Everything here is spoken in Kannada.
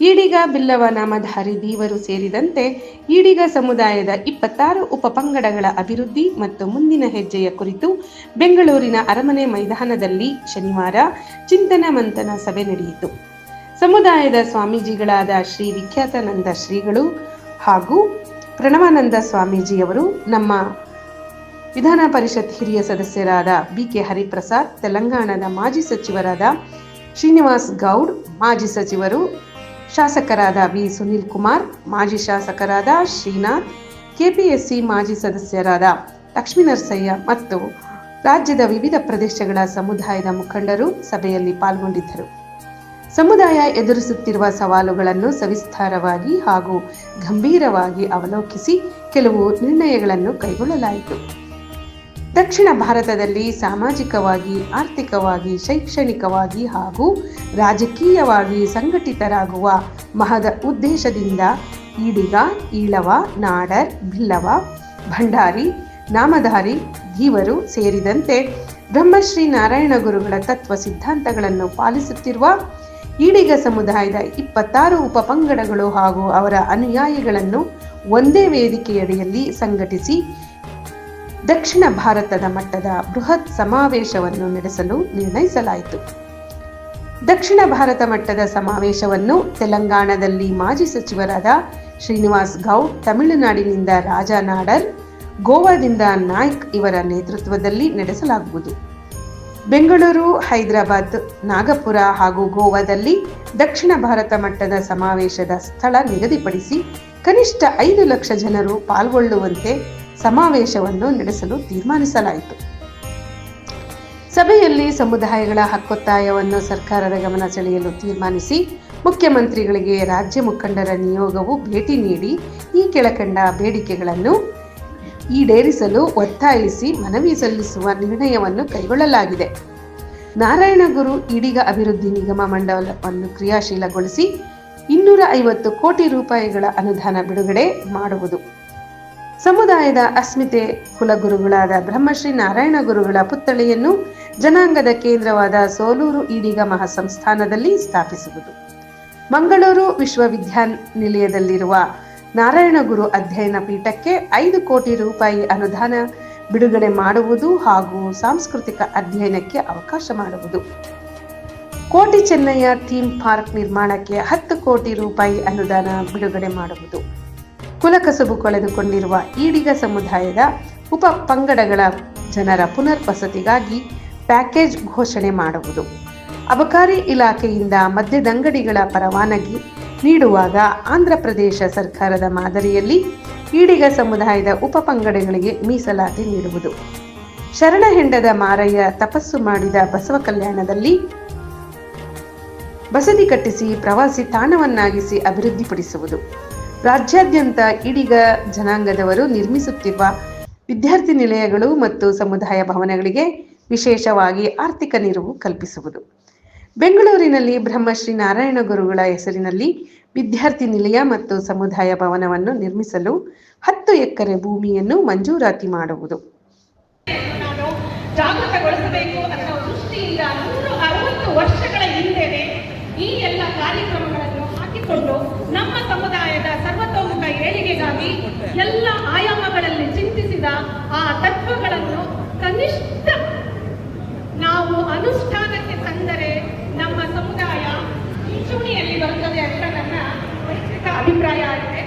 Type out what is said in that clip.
ಈಡಿಗ ಬಿಲ್ಲವ ನಾಮಧಾರಿ ದೀವರು ಸೇರಿದಂತೆ ಈಡಿಗ ಸಮುದಾಯದ ಇಪ್ಪತ್ತಾರು ಉಪಪಂಗಡಗಳ ಅಭಿವೃದ್ಧಿ ಮತ್ತು ಮುಂದಿನ ಹೆಜ್ಜೆಯ ಕುರಿತು ಬೆಂಗಳೂರಿನ ಅರಮನೆ ಮೈದಾನದಲ್ಲಿ ಶನಿವಾರ ಚಿಂತನ ಮಂಥನ ಸಭೆ ನಡೆಯಿತು. ಸಮುದಾಯದ ಸ್ವಾಮೀಜಿಗಳಾದ ಶ್ರೀ ವಿಖ್ಯಾತಾನಂದ ಶ್ರೀಗಳು ಹಾಗೂ ಪ್ರಣವಾನಂದ ಸ್ವಾಮೀಜಿಯವರು ನಮ್ಮ ವಿಧಾನ ಪರಿಷತ್ ಹಿರಿಯ ಸದಸ್ಯರಾದ ಬಿ ಕೆ ಹರಿಪ್ರಸಾದ್, ತೆಲಂಗಾಣದ ಮಾಜಿ ಸಚಿವರಾದ ಶ್ರೀನಿವಾಸ್ ಗೌಡ್, ಮಾಜಿ ಸಚಿವರು ಶಾಸಕರಾದ ವಿ ಸುನೀಲ್ ಕುಮಾರ್, ಮಾಜಿ ಶಾಸಕರಾದ ಶ್ರೀನಾಥ್, ಕೆಪಿಎಸ್ಸಿ ಮಾಜಿ ಸದಸ್ಯರಾದ ಲಕ್ಷ್ಮೀನರಸಯ್ಯ ಮತ್ತು ರಾಜ್ಯದ ವಿವಿಧ ಪ್ರದೇಶಗಳ ಸಮುದಾಯದ ಮುಖಂಡರು ಸಭೆಯಲ್ಲಿ ಪಾಲ್ಗೊಂಡಿದ್ದರು. ಸಮುದಾಯ ಎದುರಿಸುತ್ತಿರುವ ಸವಾಲುಗಳನ್ನು ಸವಿಸ್ತಾರವಾಗಿ ಹಾಗೂ ಗಂಭೀರವಾಗಿ ಅವಲೋಕಿಸಿ ಕೆಲವು ನಿರ್ಣಯಗಳನ್ನು ಕೈಗೊಳ್ಳಲಾಯಿತು. ದಕ್ಷಿಣ ಭಾರತದಲ್ಲಿ ಸಾಮಾಜಿಕವಾಗಿ, ಆರ್ಥಿಕವಾಗಿ, ಶೈಕ್ಷಣಿಕವಾಗಿ ಹಾಗೂ ರಾಜಕೀಯವಾಗಿ ಸಂಘಟಿತರಾಗುವ ಮಹದ ಉದ್ದೇಶದಿಂದ ಈಡಿಗ, ಈಳವ, ನಾಡರ್ ಬಿಲ್ಲವ ಭಂಡಾರಿ, ನಾಮಧಾರಿ, ಧೀವರು ಸೇರಿದಂತೆ ಬ್ರಹ್ಮಶ್ರೀ ನಾರಾಯಣ ಗುರುಗಳ ತತ್ವ ಸಿದ್ಧಾಂತಗಳನ್ನು ಪಾಲಿಸುತ್ತಿರುವ ಈಡಿಗ ಸಮುದಾಯದ ಇಪ್ಪತ್ತಾರು ಉಪಪಂಗಡಗಳು ಹಾಗೂ ಅವರ ಅನುಯಾಯಿಗಳನ್ನು ಒಂದೇ ವೇದಿಕೆಯಡಿಯಲ್ಲಿ ಸಂಘಟಿಸಿ ದಕ್ಷಿಣ ಭಾರತದ ಮಟ್ಟದ ಬೃಹತ್ ಸಮಾವೇಶವನ್ನು ನಡೆಸಲು ನಿರ್ಣಯಿಸಲಾಯಿತು. ದಕ್ಷಿಣ ಭಾರತ ಮಟ್ಟದ ಸಮಾವೇಶವನ್ನು ತೆಲಂಗಾಣದಲ್ಲಿ ಮಾಜಿ ಸಚಿವರಾದ ಶ್ರೀನಿವಾಸ್ ಗೌಡ್, ತಮಿಳುನಾಡಿನಿಂದ ರಾಜಾ ನಾಡರ್ ಗೋವಾದಿಂದ ನಾಯ್ಕ್ ಇವರ ನೇತೃತ್ವದಲ್ಲಿ ನಡೆಸಲಾಗುವುದು. ಬೆಂಗಳೂರು, ಹೈದರಾಬಾದ್, ನಾಗಪುರ ಹಾಗೂ ಗೋವಾದಲ್ಲಿ ದಕ್ಷಿಣ ಭಾರತ ಮಟ್ಟದ ಸಮಾವೇಶದ ಸ್ಥಳ ನಿಗದಿಪಡಿಸಿ ಕನಿಷ್ಠ ಐದು ಲಕ್ಷ ಜನರು ಪಾಲ್ಗೊಳ್ಳುವಂತೆ ಸಮಾವೇಶವನ್ನು ನಡೆಸಲು ತೀರ್ಮಾನಿಸಲಾಯಿತು. ಸಭೆಯಲ್ಲಿ ಸಮುದಾಯಗಳ ಹಕ್ಕೊತ್ತಾಯವನ್ನು ಸರ್ಕಾರದ ಗಮನ ಸೆಳೆಯಲು ತೀರ್ಮಾನಿಸಿ ಮುಖ್ಯಮಂತ್ರಿಗಳಿಗೆ ರಾಜ್ಯ ಮುಖಂಡರ ನಿಯೋಗವು ಭೇಟಿ ನೀಡಿ ಈ ಕೆಳಕಂಡ ಬೇಡಿಕೆಗಳನ್ನು ಈಡೇರಿಸಲು ಒತ್ತಾಯಿಸಿ ಮನವಿ ಸಲ್ಲಿಸುವ ನಿರ್ಣಯವನ್ನು ಕೈಗೊಳ್ಳಲಾಗಿದೆ. ನಾರಾಯಣಗುರು ಈಡಿಗ ಅಭಿವೃದ್ಧಿ ನಿಗಮ ಮಂಡಲವನ್ನು ಕ್ರಿಯಾಶೀಲಗೊಳಿಸಿ ಇನ್ನೂರ ಐವತ್ತು ಕೋಟಿ ರೂಪಾಯಿಗಳ ಅನುದಾನ ಬಿಡುಗಡೆ ಮಾಡುವುದು. ಸಮುದಾಯದ ಅಸ್ಮಿತೆ ಕುಲಗುರುಗಳಾದ ಬ್ರಹ್ಮಶ್ರೀ ನಾರಾಯಣ ಗುರುಗಳ ಪುತ್ಥಳಿಯನ್ನು ಜನಾಂಗದ ಕೇಂದ್ರವಾದ ಸೋಲೂರು ಈಡಿಗ ಮಹಾಸಂಸ್ಥಾನದಲ್ಲಿ ಸ್ಥಾಪಿಸುವುದು. ಮಂಗಳೂರು ವಿಶ್ವವಿದ್ಯಾನಿಲಯದಲ್ಲಿರುವ ನಾರಾಯಣ ಗುರು ಅಧ್ಯಯನ ಪೀಠಕ್ಕೆ ಐದು ಕೋಟಿ ರೂಪಾಯಿ ಅನುದಾನ ಬಿಡುಗಡೆ ಮಾಡುವುದು ಹಾಗೂ ಸಾಂಸ್ಕೃತಿಕ ಅಧ್ಯಯನಕ್ಕೆ ಅವಕಾಶ ಮಾಡುವುದು. ಕೋಟಿ ಚೆನ್ನಯ್ಯ ಥೀಮ್ ಪಾರ್ಕ್ ನಿರ್ಮಾಣಕ್ಕೆ ಹತ್ತು ಕೋಟಿ ರೂಪಾಯಿ ಅನುದಾನ ಬಿಡುಗಡೆ ಮಾಡುವುದು. ಕುಲಕಸುಬು ಕಳೆದುಕೊಂಡಿರುವ ಈಡಿಗ ಸಮುದಾಯದ ಉಪ ಪಂಗಡಗಳ ಜನರ ಪುನರ್ವಸತಿಗಾಗಿ ಪ್ಯಾಕೇಜ್ ಘೋಷಣೆ ಮಾಡುವುದು. ಅಬಕಾರಿ ಇಲಾಖೆಯಿಂದ ಮದ್ಯದಂಗಡಿಗಳ ಪರವಾನಗಿ ನೀಡುವಾಗ ಆಂಧ್ರ ಪ್ರದೇಶ ಸರ್ಕಾರದ ಮಾದರಿಯಲ್ಲಿ ಈಡಿಗ ಸಮುದಾಯದ ಉಪ ಪಂಗಡಗಳಿಗೆ ಮೀಸಲಾತಿ ನೀಡುವುದು. ಶರಣ ಹೆಂಡದ ಮಾರಯ್ಯ ತಪಸ್ಸು ಮಾಡಿದ ಬಸವ ಕಲ್ಯಾಣದಲ್ಲಿ ಬಸದಿ ಕಟ್ಟಿಸಿ ಪ್ರವಾಸಿ ತಾಣವನ್ನಾಗಿಸಿ ಅಭಿವೃದ್ಧಿಪಡಿಸುವುದು. ರಾಜ್ಯಾದ್ಯಂತ ಇಡಿಗ ಜನಾಂಗದವರು ನಿರ್ಮಿಸುತ್ತಿರುವ ವಿದ್ಯಾರ್ಥಿ ನಿಲಯಗಳು ಮತ್ತು ಸಮುದಾಯ ಭವನಗಳಿಗೆ ವಿಶೇಷವಾಗಿ ಆರ್ಥಿಕ ನೆರವು ಕಲ್ಪಿಸುವುದು. ಬೆಂಗಳೂರಿನಲ್ಲಿ ಬ್ರಹ್ಮಶ್ರೀ ನಾರಾಯಣ ಗುರುಗಳ ಹೆಸರಿನಲ್ಲಿ ವಿದ್ಯಾರ್ಥಿ ನಿಲಯ ಮತ್ತು ಸಮುದಾಯ ಭವನವನ್ನು ನಿರ್ಮಿಸಲು ಹತ್ತು ಎಕರೆ ಭೂಮಿಯನ್ನು ಮಂಜೂರಾತಿ ಮಾಡುವುದು. ಎಲ್ಲ ಆಯಾಮಗಳಲ್ಲಿ ಚಿಂತಿಸಿದ ಆ ತತ್ವಗಳನ್ನು ಕನಿಷ್ಠ ನಾವು ಅನುಷ್ಠಾನಕ್ಕೆ ತಂದರೆ ನಮ್ಮ ಸಮುದಾಯ ಮುಂಚೂಣಿಯಲ್ಲಿ ಬರುತ್ತದೆ ಅಂತ ನನ್ನ ವೈಯಕ್ತಿಕ ಅಭಿಪ್ರಾಯ ಆಗಿದೆ.